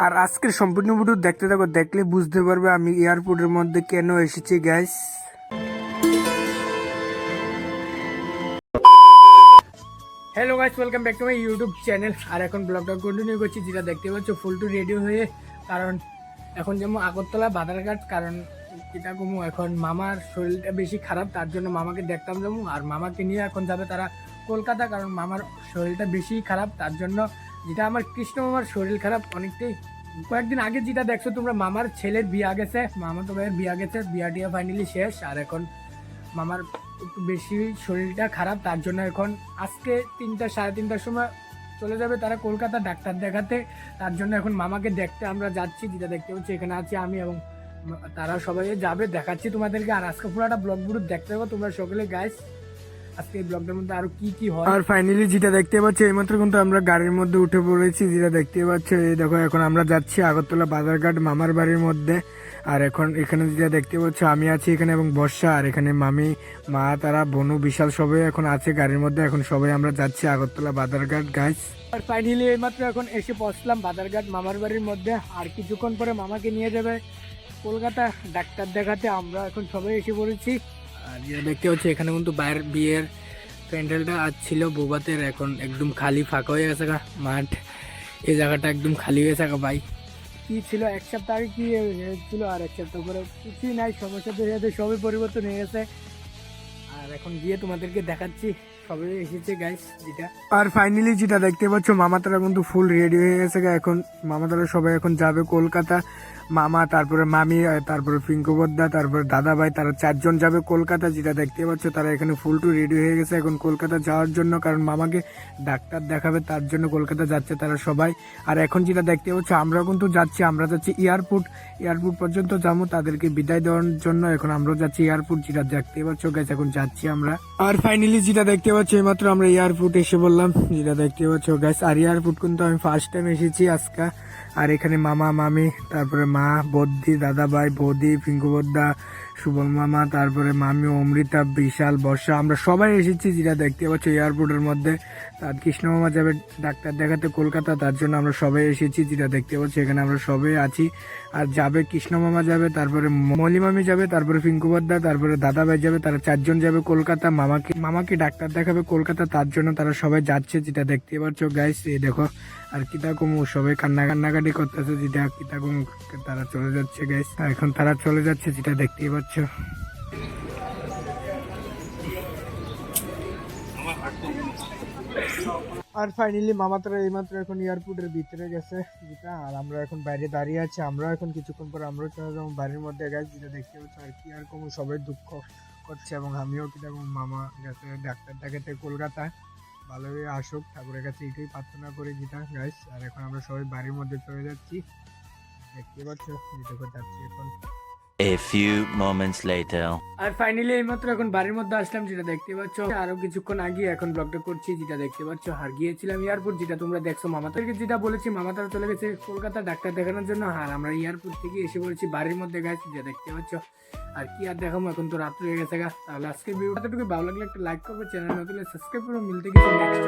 আজকের সম্পূর্ণ ভিডিও দেখতে থাকো, দেখলে বুঝতে পারবে আমি এয়ারপোর্টের মধ্যে কেন এসেছি gas hello guys welcome back to my YouTube channel আর এখন ব্লগটা কন্টিনিউ করছি, যেটা দেখতে পাচ্ছ ফুল টু রেডি হয়ে। কারণ এখন যেমন আগরতলা বাধারঘাট কারণ এটা কমু এখন মামার শরীরটা বেশি খারাপ, তার জন্য মামাকে দেখতাম যেমন আর মামাকে নিয়ে এখন যাবে তারা কলকাতা, কারণ মামার শরীরটা বেশি খারাপ, তার জন্য যেটা আমার কৃষ্ণ মামার শরীর খারাপ, অনেকটাই কয়েকদিন আগে যেটা দেখছ, তোমরা মামার ছেলের বিয়া গেছে মামা তো ভাইয়ের বিয়া গেছে বিয়া টিয়া ফাইনালি শেষ, আর এখন মামার একটু বেশি শরীরটা খারাপ, তার জন্য এখন আজকে তিনটা, সাড়ে তিনটার সময় চলে যাবে তারা কলকাতা ডাক্তার দেখাতে, তার জন্য এখন মামাকে দেখতে আমরা যাচ্ছি, যেটা দেখতে পাচ্ছি, এখানে আছি আমি এবং তারা সবাই যাবে, দেখাচ্ছি তোমাদেরকে, আর আজকে পুরোটা ব্লগ ভিডিও দেখতে পাবো তোমরা সকলে গাইস আজকে এই ব্লগটার মধ্যে আরও কি কি হয়? আর ফাইনালি যেটা দেখতে পাচ্ছি এইমাত্র কিন্তু আমরা গাড়ির মধ্যে উঠে পড়েছি যেটা দেখতে পাচ্ছ এই দেখো এখন আমরা যাচ্ছি আগরতলা বাজারঘাট মামার বাড়ির মধ্যে। আর এখন এখানে যেটা দেখতে পাচ্ছ আমি আছি এখানে এবং বর্ষা আর এখানে মামি মা তারা বনু বিশাল সবাই এখন আছে গাড়ির মধ্যে। এখন সবাই আমরা যাচ্ছি আগরতলা বাজারঘাট গাছ আর ফাইনালি এইমাত্র এখন এসে পৌঁছলাম বাজারঘাট মামার বাড়ির মধ্যে। আর কিছুক্ষণ পরে মামাকে নিয়ে যাবে কলকাতা। ডাক্তার দেখাতে আমরা এখন সবাই এসে পড়েছি। আর যেটা দেখতে পাচ্ছি, এখানে কিন্তু বাইরের বিয়ের প্যান্ডেলটা আজ ছিল বোবাতের, এখন একদম খালি ফাঁকা হয়ে গেছে গা। মাঠ, এই জায়গাটা একদম খালি হয়ে থাকা ভাই। কি ছিল, এক সপ্তাহ আগে কি ছিল আর এক সপ্তাহ পরে কিছুই নাই, সমস্যা সাথে সবই পরিবর্তন হয়ে গেছে। আর এখন গিয়ে তোমাদেরকে দেখাচ্ছি এসেছে গাইস যেটা? আর ফাইনালি যেটা দেখতে পাচ্ছ মামা তারা কিন্তু ফুল রেডি হয়ে গেছে। এখন মামা তারা সবাই এখন যাবে কলকাতা। মামা, তারপরে মামি তারপরে পিঙ্কু বদ্দা তারপরে দাদা ভাই, তারা চারজন যাবে কলকাতা, যেটা দেখতে পাচ্ছ, তারা এখানে ফুল টু রেডি হয়ে গেছে এখন কলকাতা যাওয়ার জন্য, কারণ মামাকে ডাক্তার দেখাবে, তার জন্য কলকাতা যাচ্ছে তারা সবাই। আর এখন যেটা দেখতে পাচ্ছ আমরা কিন্তু যাচ্ছি, আমরা যাচ্ছি এয়ারপোর্ট। এয়ারপোর্ট পর্যন্ত যাব, তাদেরকে বিদায় দেওয়ার জন্য, এখন আমরা যাচ্ছি এয়ারপোর্ট, যেটা দেখতে পাচ্ছ গেছে এখন যাচ্ছি আমরা। আর ফাইনালি যেটা দেখতে এইমাত্র আমরা এয়ারপোর্ট এসে বললাম। যেটা দেখতে পাচ্ছ গ্যাস আর এয়ারপোর্ট কিন্তু আমি ফার্স্ট টাইম এসেছি আজকা। আর এখানে মামা, মামি, তারপরে মা বদ্দি দাদা ভাই বৌদি, পিঙ্কু বদ্দা সুবল মামা, তারপরে মামি অমৃতা, বিশাল বর্ষা, আমরা সবাই এসেছি যেটা দেখতে পাচ্ছ এয়ারপোর্টের মধ্যে। তার কৃষ্ণ মামা যাবে ডাক্তার দেখাতে কলকাতা, তার জন্য আমরা সবাই এসেছি যেটা দেখতে পাচ্ছি, এখানে আমরা সবাই আছি। আর যাবে কৃষ্ণ মামা যাবে, তারপরে মলি মামি যাবে, তারপরে পিঙ্কু বদ্দা তারপরে দাদা ভাই যাবে, তারা চারজন যাবে কলকাতা, মামাকে মামাকে ডাক্তার দেখাবে কলকাতা, তার জন্য তারা সবাই যাচ্ছে যেটা দেখতে পাচ্ছ। গাইস এই দেখো আর কিতাকুমু সবাই কান্না কান্নাকাটি করতেছে, যেটা কিতাকুমু তারা চলে যাচ্ছে গাইস এখন তারা চলে যাচ্ছে, যেটা দেখতেই পাচ্ছ। আর ফাইনালি মামা তারা এইমাত্র এখন এয়ারপোর্টের ভিতরে গেছে, যেটা আর আমরা এখন বাইরে দাঁড়িয়ে আছি। আমরা এখন কিছুক্ষণ পর আমরাও চলে যাব বাড়ির মধ্যে গেছে যেটা দেখতে পাচ্ছি। আর কি আর কোনো সবাই দুঃখ করছে এবং আমিও কীরকম মামা গেছে ডাক্তার দেখাতে কলকাতায়। ভালোই আসুক, ঠাকুরের কাছে এটাই প্রার্থনা করে যেটা গাইস আর এখন আমরা সবাই বাড়ির মধ্যে চলে যাচ্ছি। দেখতে পাচ্ছ যাচ্ছি এখন। A few moments later. আর ফাইনালি এইমাত্র এখন বাড়ির মধ্যে আসলাম, যেটা দেখতে পাচ্ছ। আরও কিছুক্ষণ আগে এখন ব্লগটা করছি, যেটা দেখতে পাচ্ছ হার গিয়েছিলাম এয়ারপোর্ট যেটা তোমরা দেখছ মামাদেরকে যেটা বলেছি মামা তারা চলে গেছে কলকাতা ডাক্তার দেখানোর জন্য। আর আমরা এয়ারপোর্ট থেকে এসে পড়েছি বাড়ির মধ্যে গেছি যেটা দেখতে পাচ্ছ। আর কি আর দেখাবো, এখন তো রাত্রি হয়ে গেছে গা তাহলে আজকে ভিডিওটা ভালো লাগলে একটা লাইক করবে চ্যানেল নতুন সাবস্ক্রাইব করব মিলতে কিছু নেক্সট